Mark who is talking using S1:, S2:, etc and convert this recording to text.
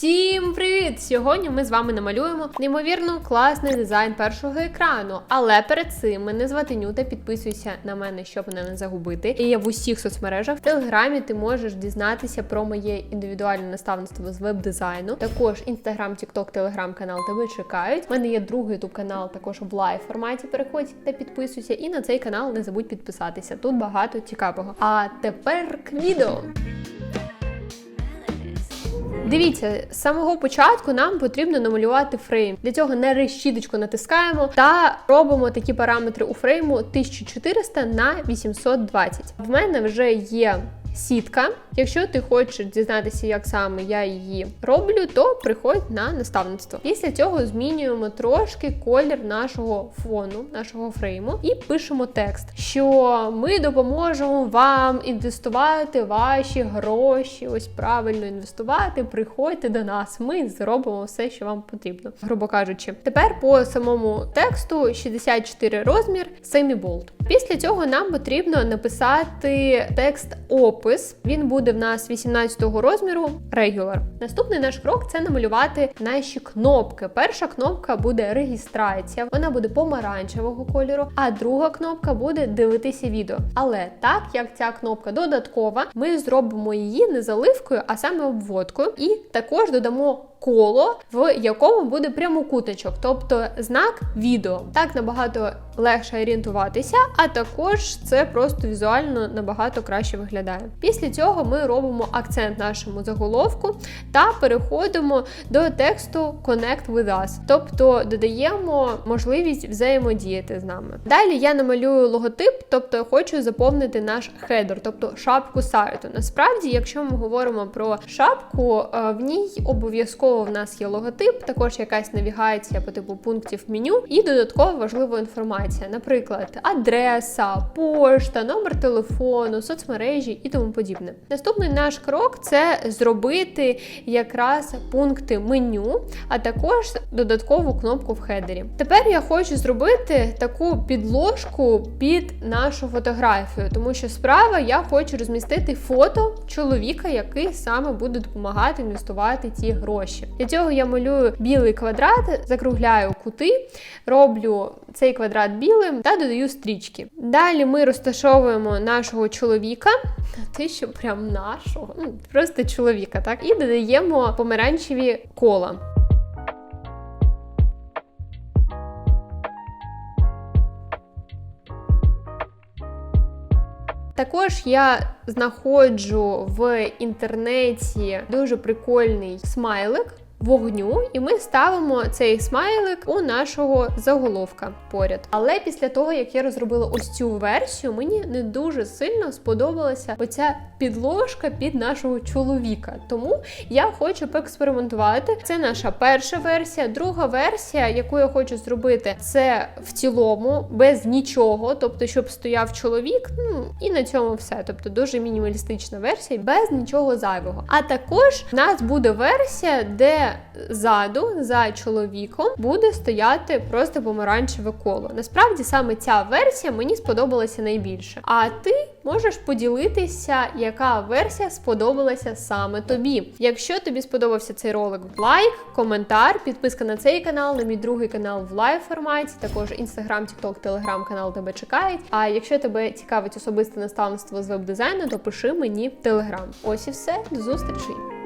S1: Всім привіт! Сьогодні ми з вами намалюємо неймовірно класний дизайн першого екрану. Але перед цим мене звати Нюта. Підписуйся на мене, щоб мене не загубити. І я в усіх соцмережах. В телеграмі ти можеш дізнатися про моє індивідуальне наставництво з веб-дизайну. Також інстаграм, тікток, телеграм канал тебе чекають. У мене є другий ютуб канал, також в лайв форматі. Переходь та підписуйся. І на цей канал не забудь підписатися. Тут багато цікавого. А тепер к відео. Дивіться, з самого початку нам потрібно намалювати фрейм. Для цього на решіточку натискаємо та робимо такі параметри у фрейму 1400 на 820. В мене вже є сітка. Якщо ти хочеш дізнатися, як саме я її роблю, то приходь на наставництво. Після цього змінюємо трошки колір нашого фону, нашого фрейму, і пишемо текст, що ми допоможемо вам інвестувати ваші гроші. Ось правильно інвестувати. Приходьте до нас. Ми зробимо все, що вам потрібно, грубо кажучи. Тепер по самому тексту 64 розмір, семіболт. Після цього нам потрібно написати текст опис. Він буде в нас 18-го розміру regular. Наступний наш крок це намалювати наші кнопки. Перша кнопка буде реєстрація, вона буде помаранчевого кольору, а друга кнопка буде дивитися відео. Але так як ця кнопка додаткова, ми зробимо її не заливкою, а саме обводкою, і також додамо. Коло, в якому буде прямокутничок, тобто знак відео. Так набагато легше орієнтуватися, а також це просто візуально набагато краще виглядає. Після цього ми робимо акцент нашому заголовку та переходимо до тексту Connect with us, тобто додаємо можливість взаємодіяти з нами. Далі я намалюю логотип, тобто хочу заповнити наш хедер, тобто шапку сайту. Насправді, якщо ми говоримо про шапку, е, в ній обов'язково в нас є логотип, також якась навігація по типу пунктів меню і додатково важлива інформація, наприклад, адреса, пошта, номер телефону, соцмережі і тому подібне. Наступний наш крок це зробити якраз пункти меню, а також додаткову кнопку в хедері. Тепер я хочу зробити таку підложку під нашу фотографію, тому що справа я хочу розмістити фото чоловіка, який саме буде допомагати інвестувати ці гроші. Для цього я малюю білий квадрат, закругляю кути, роблю цей квадрат білим та додаю стрічки. Далі ми розташовуємо нашого чоловіка, те, що прям нашого, ну просто чоловіка, так, і додаємо помаранчеві кола. Також я знаходжу в інтернеті дуже прикольний смайлик вогню, і ми ставимо цей смайлик у нашого заголовка поряд. Але після того, як я розробила ось цю версію, мені не дуже сильно сподобалася оця підложка під нашого чоловіка. Тому я хочу поекспериментувати. Це наша перша версія. Друга версія, яку я хочу зробити, це в цілому без нічого, тобто, щоб стояв чоловік. Ну і на цьому все. Тобто дуже мінімалістична версія, без нічого зайвого. А також в нас буде версія, де ззаду за чоловіком буде стояти просто помаранчеве коло. Насправді саме ця версія мені сподобалася найбільше. А ти можеш поділитися, яка версія сподобалася саме тобі. Якщо тобі сподобався цей ролик, лайк, коментар, підписка на цей канал, на мій другий канал в лайв форматі, також інстаграм, тікток, телеграм канал тебе чекають. А якщо тебе цікавить особисте наставництво з веб-дизайну, то пиши мені в телеграм. Ось і все, до зустрічі!